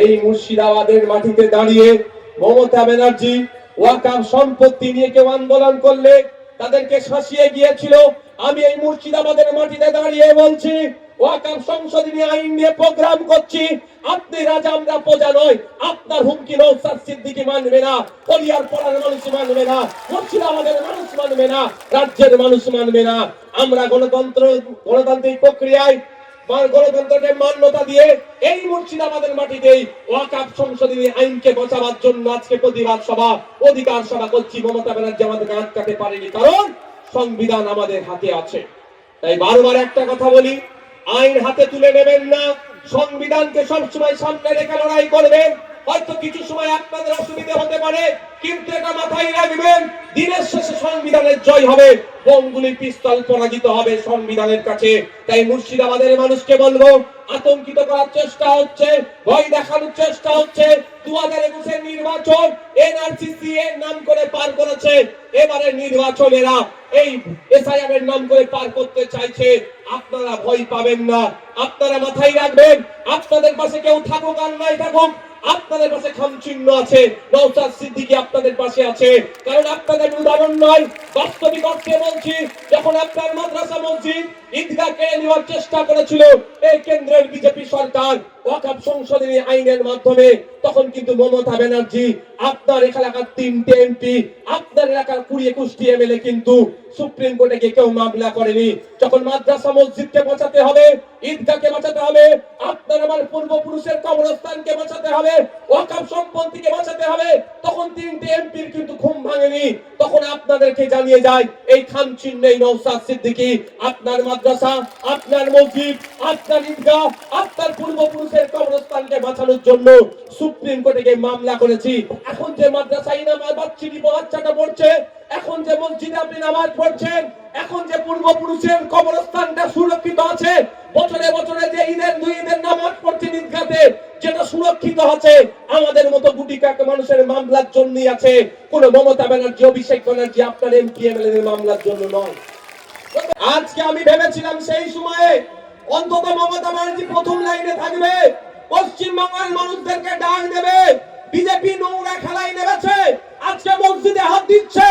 এই মুর্শিদাবাদের মাটিতে দাঁড়িয়ে মমতা ব্যানার্জি ওয়াকাম সম্পত্তি নিয়ে কেউ আন্দোলন করলে তাদেরকে শাসিয়ে গিয়েছিল। আমি এই মুর্শিদাবাদের মাটিতে দাঁড়িয়ে বলছি ওয়াকাম আইন নিয়ে প্রোগ্রাম করছি। আপনি রাজা, আমরা প্রজা নয়। আপনার হুমকি নৌসাদ সিদ্দিকি মানবে না কলিয়ার পাড়ার মানুষ মানবে না, মুর্শিদাবাদের মানুষ মানবে না, রাজ্যের মানুষ মানবে না। আমরা গণতন্ত্র, গণতান্ত্রিক প্রক্রিয়ায় গণতন্ত্রকে মান্যতা দিয়ে এই মুর্শিদাবাদের মাটিতেই ওয়াকাফ সংশোধনী আইনকে জন্য আজকে প্রতিবাদ সভা, অধিকার সভা করছি। মমতা ব্যানার্জি আটকাতে পারেনি, কারণ সংবিধান আমাদের হাতে আছে। তাই বারবার একটা কথা বলি, আইন হাতে তুলে নেবেন না, সংবিধানকে সবসময় সামনে রেখে লড়াই করবেন। হয়তো কিছু সময় আপনাদের অসুবিধা হতে পারে, কিন্তু এটা মাথায় রাখবেন, দিনের শেষে সংবিধানের জয় হবে বোমগুলি পিস্তল পরাজিত হবে সংবিধানের কাছে। তাই মুর্শিদাবাদের মানুষকে বলব, আতঙ্কিত করার চেষ্টা হচ্ছে, ভয় দেখানোর চেষ্টা হচ্ছে। দু হাজার একুশের নির্বাচন এনআরসিসি এর নাম করে পার করেছে। এবারে নির্বাচনেরা এই এসআইআর এর নাম করে পার করতে চাইছে। আপনারা ভয় পাবেন না। আপনারা মাথায় রাখবেন, আপনাদের পাশে কেউ থাকুক আর নাই থাকুক আপনাদের পাশে খাম চিহ্ন আছে নৌসাদ সিদ্দিকী আপনাদের পাশে আছে। কারণ আপনাদের উদাহরণ নয়, বাস্তবিক অর্থে বলছি, যখন আপনার মাদ্রাসা মসজিদ ঈদগাহ কেড়ে নেওয়ার চেষ্টা করেছিল এই কেন্দ্রের বিজেপি সরকার ওয়াকাফ সংশোধনী আইনের মাধ্যমে, তখন কিন্তু মমতা ব্যানার্জি আপনার এলাকার তিনটে এমপি, আপনার এলাকার কুড়ি একুশটি এমএলএ কিন্তু সুপ্রিম কোর্টে গিয়ে কেউ মামলা করেনি। যখন মাদ্রাসা মসজিদকে বাঁচাতে হবে, ঈদগাহকে বাঁচাতে হবে আপনার আমার পূর্বপুরুষের কবরস্থানকে বাঁচাতে হবে ওয়াকাফ সম্পত্তিকে বাঁচাতে হবে। তখন তিনটে এমপির কিন্তু ঘুম ভাঙেনি। তখন আপনাদেরকে জানিয়ে যায় এই খান চিহ্নেই নৌসাদ সিদ্দিকী, আপনার মাদ্রাসা, আপনার মসজিদ, আপনার ঈদগাহ, আপনার পূর্বপুরুষের কবরস্থানকে বাঁচানোর জন্য সুপ্রিম কোর্টে গিয়ে মামলা করেছি। এখন যে মাদ্রাসায় নামাজ বাচ্চিটি বাচ্চাটা পড়ছে। এখন যে মসজিদে আপনি নামাজ পড়ছেন এখন যে পূর্বপুরুষের কবরস্থানটা সুরক্ষিত আছে, বছরে বছরে যে ঈদের, দুই ঈদের নামাজ পড়ছেন ঈদগাতে, যেটা সুরক্ষিত আছে, আমাদের মতো গুটি কাক মানুষের মামলার জন্যই আছে। কোন মমতা ব্যানার্জি, অভিষেক ব্যানার্জি আপনার এমপি এমএলএ মামলার জন্য নয়। আজকে আমি ভেবেছিলাম সেই সময়ে অন্তত মমতা ব্যানার্জি প্রথম লাইনে থাকবে, পশ্চিমবঙ্গের মানুষদেরকে ডাক দেবে, বিজেপি নোংরা খেলায় নেমেছে, আজকে মসজিদে হাত দিচ্ছে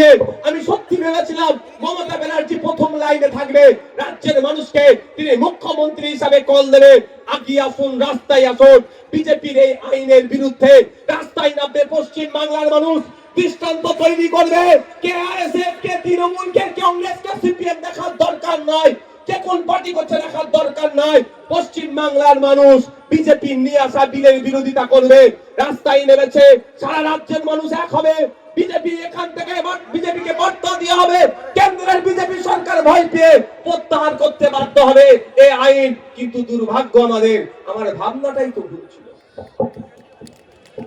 দিয়ে আমি সত্যি ভেবেছিলাম মমতা ব্যানার্জি প্রথম লাইনে থাকবে। রাজ্যের মানুষকে তিনি মুখ্যমন্ত্রী হিসাবে কল দেবে। আগিয়ে আসুন, রাস্তায় আসুন। বিজেপির এই আইনের বিরুদ্ধে রাস্তায় নামবে পশ্চিম বাংলার মানুষ। দৃষ্টান্ত তৈরি করবে। কে আরএসএফ কে তৃণমূল, কে কংগ্রেস, কে সিপিএম দেখার দরকার নয়। কে কোন পার্টি করছে দেখার দরকার নাই। পশ্চিম বাংলার মানুষ বিজেপি নিয়ে আসা বিলের বিরোধিতা করবে। রাস্তায় নেমেছে, সারা রাজ্যের মানুষ এক হবে। বিজেপি এখান থেকে বিজেপিকে বার্তা দেওয়া হবে। কেন্দ্রের বিজেপি সরকার ভয় পেয়ে প্রত্যাহার করতে বাধ্য হবে। এই আইন কিন্তু দুর্ভাগ্য আমাদের। আমার ভাবনাটাই তো ভুল ছিল।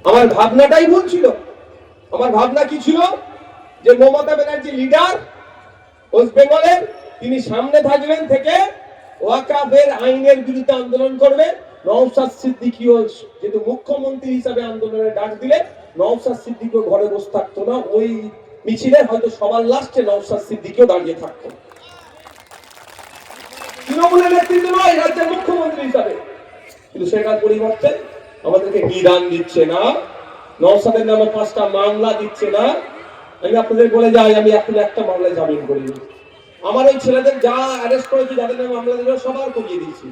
আমার ভাবনাটাই ভুল ছিল। আমার ভাবনা কি ছিল? যে মমতা ব্যানার্জি লিডার ওয়েস্ট বেঙ্গলের তিনি সামনে থাকবেন থেকে ওয়াকাবের আইনের বিরুদ্ধে আন্দোলন করবে। নওশাদ সিদ্দিকীও যেহেতু মুখ্যমন্ত্রী হিসাবে আন্দোলনের ডাক দিলে, নওশাদ সিদ্দিকীও ঘরে বসে থাকতো না। ওই মিছিলে হয়তো সবার লাস্টে নওশাদ সিদ্দিকীও দাঁড়িয়ে থাকতো। তৃণমূলের নেতৃত্ব নয় রাজ্যের মুখ্যমন্ত্রী হিসাবে। কিন্তু সেটার পরিবর্তে আমাদেরকে নিদান দিচ্ছে না। নওশাদের নামে পাঁচটা মামলা দিচ্ছে না। আমি আপনাদের বলে যাই, আমি এখন একটা মামলায় জামিন করিনি। আমার ওই ছেলেদের যা অ্যারেস্ট করেছি, যাদের নামে মামলা দিল সবার কমিয়ে দিয়েছি।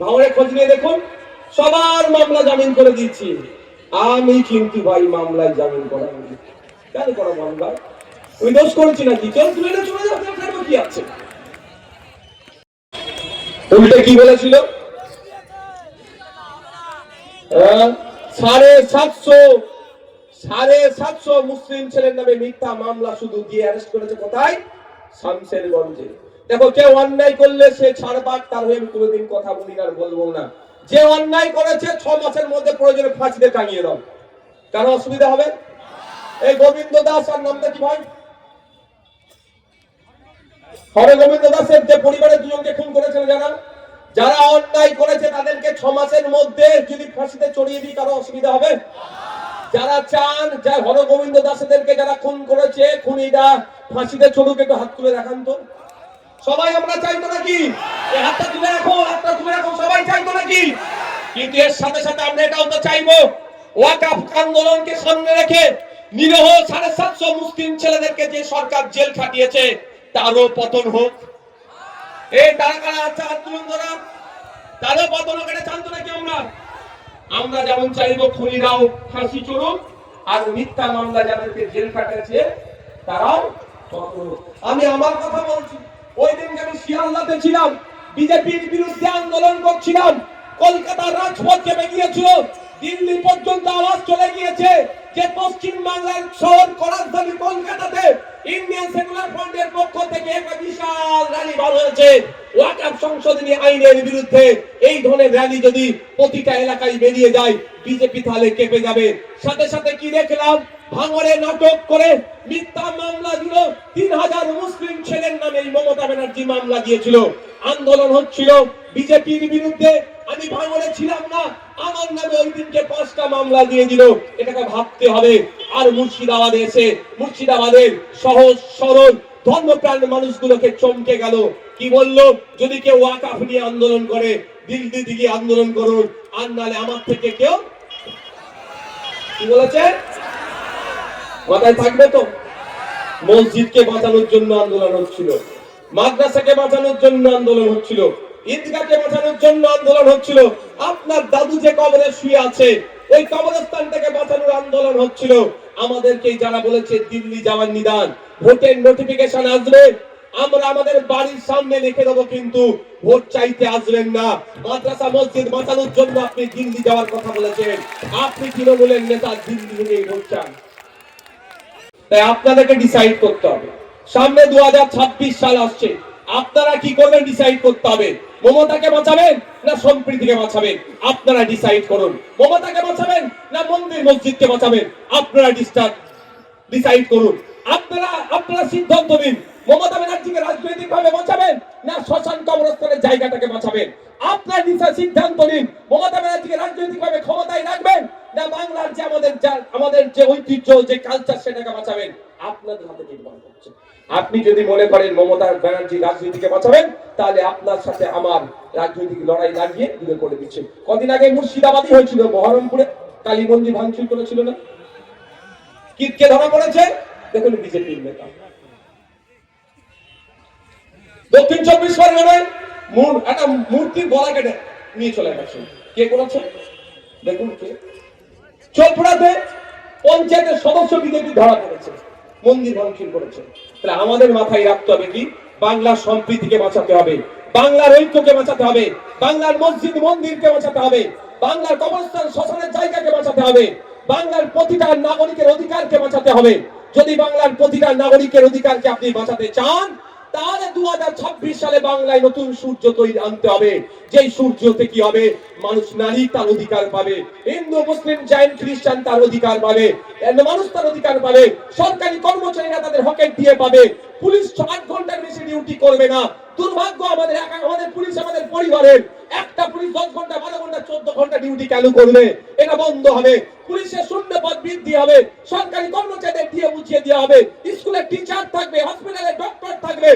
ভাঙড়ে খোঁজ নিয়ে দেখুন, সবার মামলা জামিন করে দিয়েছি। আমি কিন্তু ভাই মামলায় জামিন করা কেন করা মামলা ওই দোষ করেছি নাকি? কেউ তুলে চলে যাবে কি আছে? উল্টে কি বলেছিল? হ্যাঁ? সাড়ে সাতশো সাড়ে সাতশো মুসলিম ছেলের নামে মিথ্যা মামলা শুধু দিয়ে অ্যারেস্ট করেছে কোথায়? শামশেরগঞ্জে দেখো কেউ অন্যায় করলে সে ছাড়বাক, তার হয়ে আমি কোনোদিন কথা বলি আর বলব না। যে অন্যায় করেছে, ছ মাসের মধ্যে প্রয়োজনে ফাঁসিতে টাঙিয়ে দাও। কারও অসুবিধা হবে? এই গোবিন্দ দাস আর নামটা কি ভাই? হরে গোবিন্দ দাসের যে পরিবারের দুজনকে খুন করেছিল যারা যারা অন্যায় করেছে, তাদেরকে ছ মাসের মধ্যে যদি ফাঁসিতে চড়িয়ে দিই, কারও অসুবিধা হবে? যারা চান যা হরগোবিন্দ দাসেদেরকে যারা খুন করেছে, খুনিরা ফাঁসিতে চড়ুক একটু হাত তুলে দেখান তো। সবাই, আমরা চাইতো নাকি? হাতটা তুলে রাখো, হাতটা তুলে রাখো, সবাই চাইতো নাকি? কিন্তু এর সাথে সাথে আমরা এটাও তো চাইব, ওয়াকাফ আন্দোলনকে সামনে রেখে নিরহ সাড়ে সাতশো মুসলিম ছেলেদেরকে যে সরকার জেল খাটিয়েছে, তারও পতন হোক। এই তারা কারা আচ্ছা হাত তুলুন ধরা তারও পতন হোক, এটা জানতো নাকি আমরা? আমরা যেমন চাইব, খুনিরাও ফাঁসি চড়ুক আর মিথ্যা মামলা যাদেরকে জেল খাটিয়েছে, তারাও। আমি আমার কথা বলছি। ওই দিনকে আমি শিয়ালদাতে ছিলাম, বিজেপির বিরুদ্ধে আন্দোলন করছিলাম, কলকাতার রাজপথ চেপে গিয়েছিল, দিল্লি পর্যন্ত আওয়াজ চলে গিয়েছে যে পশ্চিম বাংলার শহর রাজধানী কলকাতাতে ইন্ডিয়ান সেকুলার ফ্রন্টের পক্ষ থেকে একটা বিশাল র্যালি বার হয়েছে। ওয়াকাফ সংশোধনী আইনের বিরুদ্ধে এই ধরনের র্যালি যদি প্রতিটা এলাকায় বেরিয়ে যায়, বিজেপি তাহলে কেঁপে যাবে। সাথে সাথে কি দেখলাম? ভাঙড়ে নাটক করে মিথ্যা মামলা দিল। তিন হাজার মুসলিম ছেলের নামে মমতা ব্যানার্জি মামলা দিয়েছিল। আন্দোলন হচ্ছিল বিজেপির বিরুদ্ধে। আমি ভাঙড়ে ছিলাম না, আমার নামে ওই দিনকে পাঁচটা মামলা দিয়ে দিল। এটাকে ভাবতে হবে। আর মুর্শিদাবাদে এসে, মুর্শিদাবাদের সহজ, সরল, ধর্মপ্রাণ মানুষগুলোকে চমকে গেল। কি বলল? যদি কেউ ওয়াকাফ নিয়ে আন্দোলন করে, দিল্লি দিকে আন্দোলন করুন, আর নালে আমার থেকে কেউ কি বলেছে? মাথায় থাকবে তো? মসজিদকে বাঁচানোর জন্য আন্দোলন হচ্ছিল। মাদ্রাসাকে বাঁচানোর জন্য আন্দোলন হচ্ছিল। ঈদগাহকে বাঁচানোর জন্য আন্দোলন হচ্ছিল। আপনার দাদু যে কবরে শুয়ে আছে, ওই কবরস্থানটাকে বাঁচানোর আন্দোলন হচ্ছিল। আমাদেরকে যারা বলেছে, দিল্লি যাওয়ার নিদান, ভোটের নোটিফিকেশন আসবে। আমরা আমাদের বাড়ির সামনে লিখে দেবো কিন্তু ভোট চাইতে আসবেন না। মাদ্রাসা, মসজিদ বাঁচানোর জন্য আপনি দিল্লি যাওয়ার কথা বলেছেন। আপনি তৃণমূলের নেতা দিল্লি থেকে ভোট চান। তাই আপনাদেরকে ডিসাইড করতে হবে। সামনে দু হাজার ছাব্বিশ সাল আসছে। আপনারা কি করবেন? ডিসাইড করতে হবে। মমতাকে বাঁচাবেন না সম্প্রীতিকে বাঁচাবেন? আপনারা ডিসাইড করুন। মমতাকে বাঁচাবেন না মন্দির মসজিদকে বাঁচাবেন? আপনারা ডিস্টার্ব ডিসাইড করুন। আপনারা আপনারা সিদ্ধান্ত নিন। মমতা ব্যানার্জিকে রাজনৈতিক ভাবে বাঁচাবেন না শ্মশান কবরস্থানের জায়গাটাকে বাঁচাবেন? আপনার সিদ্ধান্ত নিন। মমতা ব্যানার্জিকে রাজনৈতিক ভাবে ক্ষমতায় রাখবেন না, বাংলার যে আমাদের আমাদের যে ঐতিহ্য, যে কালচার সেটাকে বাঁচাবেন। আপনাদের হাতে নির্ভর করছে আপনি যদি মনে করেন মমতা ব্যানার্জি রাজনীতিকে বাঁচাবেন, তাহলে আপনার সাথে আমার রাজনৈতিক লড়াই লাগিয়ে দূরে করে দিচ্ছে। কদিন আগে মুর্শিদাবাদই হয়েছিল, বহরমপুরে। কালী মন্দির ভাঙচুর করেছিল না? কিতকে ধরা পড়েছে? দেখুন বিজেপির নেতা। দক্ষিণ চব্বিশ পরগনায় একটা মূর্তির গলা কেটে নিয়ে চলে গেছে। কে করেছে? দেখুন কে। চোপড়াতে পঞ্চায়েতের সদস্য বিজেপি ধরা পড়েছে, মন্দির ভাঙচুর করেছে। তাহলে আমাদের মাথায় রাখতে হবে কি? বাংলার সম্প্রীতিকে বাঁচাতে হবে, বাংলার ঐক্যকে বাঁচাতে হবে, বাংলার মসজিদ মন্দিরকে বাঁচাতে হবে, বাংলার কবরস্থান, শ্মশানের জায়গাকে বাঁচাতে হবে, বাংলার প্রতিটা নাগরিকের অধিকারকে বাঁচাতে হবে। যদি বাংলার প্রতিটা নাগরিকের অধিকারকে আপনি বাঁচাতে চান তাহলে দু সালে বাংলায় নতুন সূর্য তৈরি আনতে হবে। যেই সূর্যতে কি হবে, মানুষ নারী তার অধিকার পাবে, হিন্দু, মুসলিম, জৈন, খ্রিস্টান তার অধিকার পাবে মানুষ তার অধিকার পাবে, সরকারি কর্মচারীরা তাদের হকের দিয়ে পাবে, পুলিশ আট ঘণ্টার বেশি ডিউটি করবে না। দুর্ভাগ্য আমাদের আমাদের পুলিশ আমাদের পরিবারের একটা পুলিশ দশ ঘণ্টা, বারো ঘণ্টা, চোদ্দ ঘণ্টা ডিউটি কেন করবে? এটা বন্ধ হবে। পুলিশের শূন্য পদ বৃদ্ধি হবে। সরকারি কর্মচারীদের দিয়ে বুঝিয়ে দেওয়া হবে। স্কুলের টিচার থাকবে হসপিটালে ডক্টর থাকবে।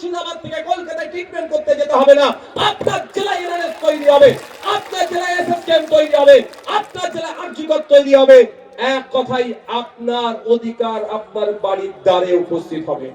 মুর্শিদাবাদ থেকে কলকাতায় ট্রিটমেন্ট করতে যেতে হবে না। আপনার জেলায় এনআরএস তৈরি হবে, আপনার জেলায় এসএসকেএম তৈরি হবে, আপনার জেলায় আর্যিকর তৈরি হবে। এক কথাই আপনার অধিকার আপনার বাড়ির দ্বারে উপস্থিত হবে।